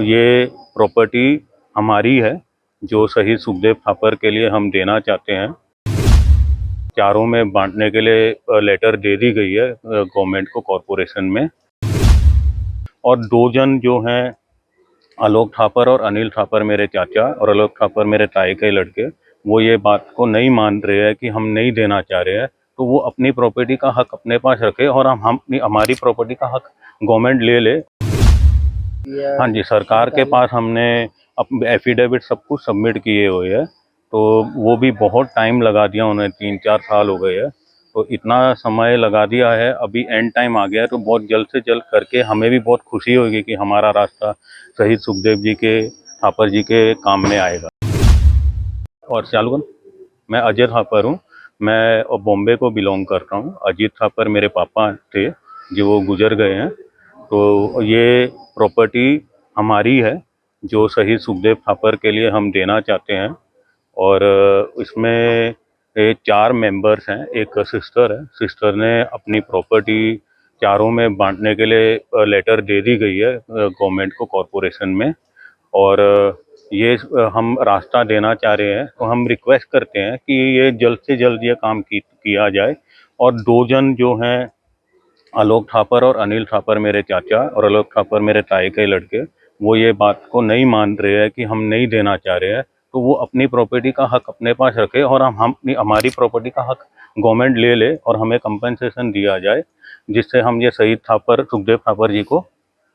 ये प्रॉपर्टी हमारी है, जो शहीद सुखदेव थापर के लिए हम देना चाहते हैं। चारों में बांटने के लिए लेटर दे दी गई है गवर्नमेंट को कॉरपोरेशन में। और दो जन जो हैं, आलोक थापर और अनिल थापर, मेरे चाचा और आलोक थापर, मेरे ताए के लड़के, वो ये बात को नहीं मान रहे हैं कि हम नहीं देना चाह रहे हैं। तो वो अपनी प्रॉपर्टी का हक अपने पास रखे और हम हम हमारी प्रॉपर्टी का हक गवर्नमेंट ले ले। हाँ जी सरकार के पास हमने एफिडेविट सब कुछ सबमिट किए हुए हैं तो वो भी बहुत टाइम लगा दिया उन्हें तीन चार साल हो गए है तो इतना समय लगा दिया है अभी एंड टाइम आ गया है तो बहुत जल्द से जल्द करके हमें भी बहुत खुशी होगी कि हमारा रास्ता शहीद सुखदेव जी के थापर जी के काम में आएगा। और शालगन मैं अजय थापर हूँ मैं बॉम्बे को बिलोंग करता हूँ अजीत थापर मेरे पापा थे जो वो गुजर गए हैं तो ये प्रॉपर्टी हमारी है, जो शहीद सुखदेव थापर के लिए हम देना चाहते हैं। और इसमें ये चार मेंबर्स हैं, एक सिस्टर है। सिस्टर ने अपनी प्रॉपर्टी चारों में बांटने के लिए लेटर दे दी गई है गवर्नमेंट को कॉरपोरेशन में। और ये हम रास्ता देना चाह रहे हैं। तो हम रिक्वेस्ट करते हैं कि ये जल्द से जल्द ये काम किया जाए। और दो जन जो हैं आलोक थापर और अनिल थापर मेरे चाचा और आलोक थापर मेरे ताए के लड़के वो ये बात को नहीं मान रहे हैं कि हम नहीं देना चाह रहे हैं तो वो अपनी प्रॉपर्टी का हक अपने पास रखे और हम हम हमारी प्रॉपर्टी का हक गवर्नमेंट ले ले और हमें कंपनसेशन दिया जाए जिससे हम ये शहीद थापर सुखदेव थापर जी को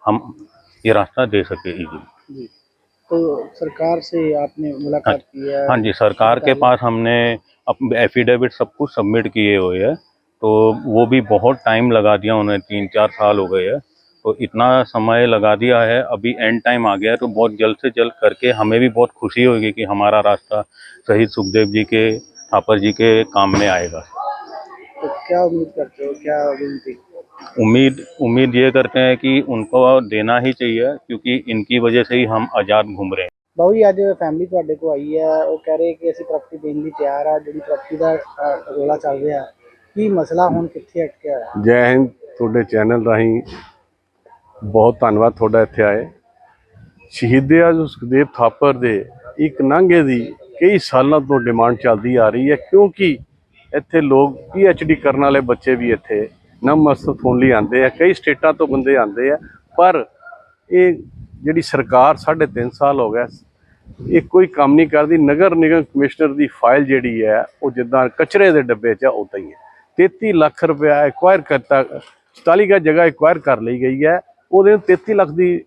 हम ये रास्ता दे सके जी। तो सरकार से आपने मुलाकात की है? हाँ जी सरकार के पास हमने एफिडेविट सब कुछ सबमिट किए हुए हैं तो वो भी बहुत टाइम लगा दिया उन्हें तीन चार साल हो गए हैं तो इतना समय लगा दिया है अभी एंड टाइम आ गया है तो बहुत जल्द से जल्द करके हमें भी बहुत खुशी होगी कि हमारा रास्ता शहीद सुखदेव जी के थापर जी के काम में आएगा तो क्या उम्मीद करते हो क्या विनती उम्मीद उम्मीद ये करते हैं कि उनको देना ही चाहिए क्योंकि इनकी वजह से ही हम आज़ाद घूम रहे हैं ਬਾਊ ਜੀ ਅੱਜ ਫੈਮਿਲੀ ਤੁਹਾਡੇ ਕੋਲ ਆਈ ਹੈ ਉਹ ਕਹਿ ਰਹੇ ਕਿ ਅਸੀਂ ਪ੍ਰਾਪਰਟੀ ਦੇਣ ਲਈ ਤਿਆਰ ਆ ਜਿਹੜੀ ਪ੍ਰਾਪਰਟੀ ਦਾ ਅ, ਰੌਲਾ ਚੱਲ ਰਿਹਾ ਕੀ ਮਸਲਾ ਹੁਣ ਕਿੱਥੇ ਅਟਕਿਆ ਹੈ ਜੈ ਹਿੰਦ ਤੁਹਾਡੇ ਚੈਨਲ ਰਾਹੀਂ ਬਹੁਤ ਧੰਨਵਾਦ ਤੁਹਾਡਾ ਇੱਥੇ ਆਏ। ਸ਼ਹੀਦੇ ਆਜ਼ਮ ਸੁਖਦੇਵ ਥਾਪਰ ਦੇ ਇੱਕ ਨਾਂਗੇ ਦੀ ਕਈ ਸਾਲਾਂ ਤੋਂ ਡਿਮਾਂਡ ਚੱਲਦੀ ਆ ਰਹੀ ਹੈ, ਕਿਉਂਕਿ ਇੱਥੇ ਲੋਕ ਡੀ ਕਰਨ ਵਾਲੇ ਬੱਚੇ ਵੀ ਇੱਥੇ ਨਮਸਤ ਹੋਣ ਲਈ ਆਉਂਦੇ ਆ, ਕਈ ਸਟੇਟਾਂ ਤੋਂ ਬੰਦੇ ਆਉਂਦੇ ਆ, ਪਰ ਇਹ ਜਿਹੜੀ ਸਰਕਾਰ 3.5 ਸਾਲ ਹੋ ਗਿਆ, ਇਹ ਕੋਈ ਕੰਮ ਨਹੀਂ ਕਰਦੀ। ਨਗਰ ਨਿਗਮ ਕਮਿਸ਼ਨਰ ਦੀ ਫਾਈਲ ਜਿਹੜੀ ਹੈ, ਉਹ ਜਿੱਦਾਂ ਕਚਰੇ ਦੇ ਡੱਬੇ 'ਚ ਆ, ਉਦਾਂ ਹੀ ਹੈ। 33 ਲੱਖ ਰੁਪਇਆ ਐਕਵਾਇਰ ਕਰਤਾ 44 ਗਾ ਜਗ੍ਹਾ ਐਕਵਾਇਰ ਕਰ ਲਈ ਗਈ ਹੈ। ਉਹਦੇ ਨੂੰ 33 ਲੱਖ ਦੀ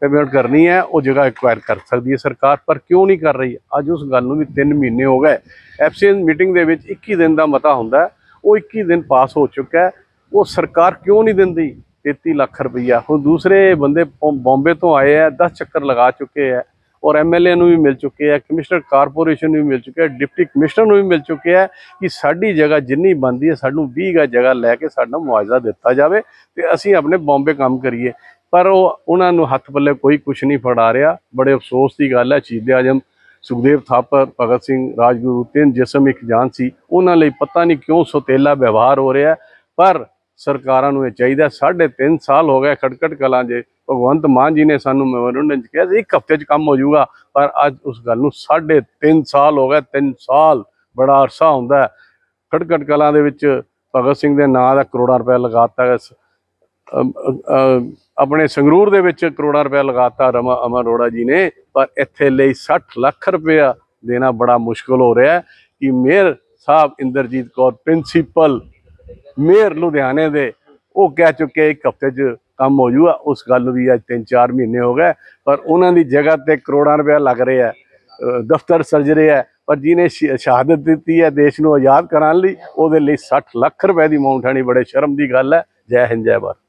ਪੇਮੈਂਟ ਕਰਨੀ ਹੈ, ਉਹ ਜਗ੍ਹਾ ਐਕਵਾਇਰ ਕਰ ਸਕਦੀ ਹੈ ਸਰਕਾਰ, ਪਰ ਕਿਉਂ ਨਹੀਂ ਕਰ ਰਹੀ? ਅੱਜ ਉਸ ਗੱਲ ਨੂੰ ਵੀ 3 ਮਹੀਨੇ ਹੋ ਗਏ। ਐਫਸੀਐਨ ਮੀਟਿੰਗ ਦੇ ਵਿੱਚ 21 ਦਿਨ ਦਾ ਮਤਾ ਹੁੰਦਾ ਉਹ 21 ਦਿਨ ਪਾਸ ਹੋ ਚੁੱਕਾ ਉਹ ਸਰਕਾਰ ਕਿਉਂ ਨਹੀਂ ਦਿੰਦੀ? 33 ਲੱਖ ਰੁਪਈਆ ਹੁਣ ਦੂਸਰੇ ਬੰਦੇ ਬੌ- ਬੰਬੇ ਤੋਂ ਆਏ ਆ 10 ਚੱਕਰ ਲਗਾ ਚੁੱਕੇ ਆ ਔਰ ਐਮਐਲਏ ਨੂੰ ਵੀ ਮਿਲ ਚੁੱਕੇ ਆ ਕਮਿਸ਼ਨਰ ਕਾਰਪੋਰੇਸ਼ਨ ਨੂੰ ਵੀ ਮਿਲ ਚੁੱਕੇ ਆ ਡਿਪਟੀ ਕਮਿਸ਼ਨਰ ਨੂੰ ਵੀ ਮਿਲ ਚੁੱਕੇ ਆ ਕਿ ਸਾਡੀ ਜਗ੍ਹਾ ਜਿੰਨੀ ਬਣਦੀ ਹੈ, ਸਾਨੂੰ 20 ਗਾ ਜਗ੍ਹਾ ਲੈ ਕੇ ਸਾਡਾ ਮੁਆਵਜ਼ਾ ਦਿੱਤਾ ਜਾਵੇ ਤੇ ਅਸੀਂ ਆਪਣੇ ਬੰਬੇ ਕੰਮ ਕਰੀਏ। ਪਰ ਉਹ ਉਹਨਾਂ ਨੂੰ ਹੱਥ ਪੱਲੇ ਕੋਈ ਕੁਝ ਨਹੀਂ ਫੜਾ ਰਿਹਾ। ਬੜੇ ਅਫਸੋਸ ਦੀ ਗੱਲ ਹੈ, ਸ਼ਹੀਦ ਆਜਮ, ਸੁਖਦੇਵ ਥਾਪਰ, ਭਗਤ ਸਿੰਘ, ਰਾਜਗੁਰੂ, ਤਿੰਨ ਜਿਸਮ ਇੱਕ ਜਾਨ ਸੀ। ਉਹਨਾਂ ਲਈ ਪਤਾ ਨਹੀਂ ਕਿਉਂ ਸੋਤੇਲਾ ਵਿਵਹਾਰ ਹੋ ਰਿਹਾ ਪਰ ਸਰਕਾਰਾਂ ਨੂੰ ਇਹ ਚਾਹੀਦਾ, ਸਾਢੇ ਤਿੰਨ ਸਾਲ ਹੋ ਗਏ ਖਟਕਟ ਕਲਾਂ ਜੇ ਭਗਵੰਤ ਮਾਨ ਜੀ ਨੇ ਸਾਨੂੰ ਮੈਮੋਰੰਡਮ ਚ ਕਿਹਾ ਸੀ, ਇੱਕ ਹਫ਼ਤੇ ਚ ਕੰਮ ਹੋ ਜਾਊਗਾ, ਪਰ ਅੱਜ ਉਸ ਗੱਲ ਨੂੰ ਸਾਢੇ ਤਿੰਨ ਸਾਲ ਹੋ ਗਏ, ਤਿੰਨ ਸਾਲ ਬੜਾ ਅਰਸਾ ਹੁੰਦਾ ਖਟਕਟ ਕਲਾਂ ਦੇ ਵਿੱਚ ਭਗਤ ਸਿੰਘ ਦੇ ਨਾਂ ਦਾ ਕਰੋੜਾਂ ਰੁਪਏ ਲਗਾਤਾ ਗਿਆ ਆਪਣੇ ਸੰਗਰੂਰ ਦੇ ਵਿੱਚ ਕਰੋੜਾਂ ਰੁਪਏ ਲਗਾਤਾ ਰਮਾ ਅਮਰ ਅਰੋੜਾ ਜੀ ਨੇ, ਪਰ ਇੱਥੇ ਲਈ 60 ਲੱਖ ਰੁਪਇਆ ਦੇਣਾ ਬੜਾ ਮੁਸ਼ਕਲ ਹੋ ਰਿਹਾ ਹੈ ਕਿ ਮੇਅਰ ਸਾਹਿਬ ਇੰਦਰਜੀਤ ਕੌਰ, ਪ੍ਰਿੰਸੀਪਲ ਮੇਅਰ ਲੁਧਿਆਣੇ ਦੇ, ਉਹ ਕਹਿ ਚੁੱਕੇ ਇੱਕ ਹਫ਼ਤੇ 'ਚ ਕੰਮ ਹੋ ਜੂਗਾ, ਉਸ ਗੱਲ ਨੂੰ ਵੀ ਅੱਜ 3-4 ਮਹੀਨੇ ਹੋ ਗਏ, ਪਰ ਉਹਨਾਂ ਦੀ ਜਗ੍ਹਾ ਤੇ ਕਰੋੜਾਂ ਰੁਪਇਆ ਲੱਗ ਰਿਹਾ ਹੈ ਦਫ਼ਤਰ ਸਜ ਰਿਹਾ ਹੈ, ਪਰ ਜਿਹਨੇ ਸ਼- ਸ਼ਹਾਦਤ ਦਿੱਤੀ ਹੈ ਦੇਸ਼ ਨੂੰ ਆਜ਼ਾਦ ਕਰਾਉਣ ਲਈ, ਉਹਦੇ ਲਈ 60 ਲੱਖ ਰੁਪਏ ਦੀ ਅਮਾਉਂਟ ਆਣੀ ਬੜੇ ਸ਼ਰਮ ਦੀ ਗੱਲ ਹੈ। ਜੈ ਹਿੰਦ, ਜੈ ਭਾਰਤ।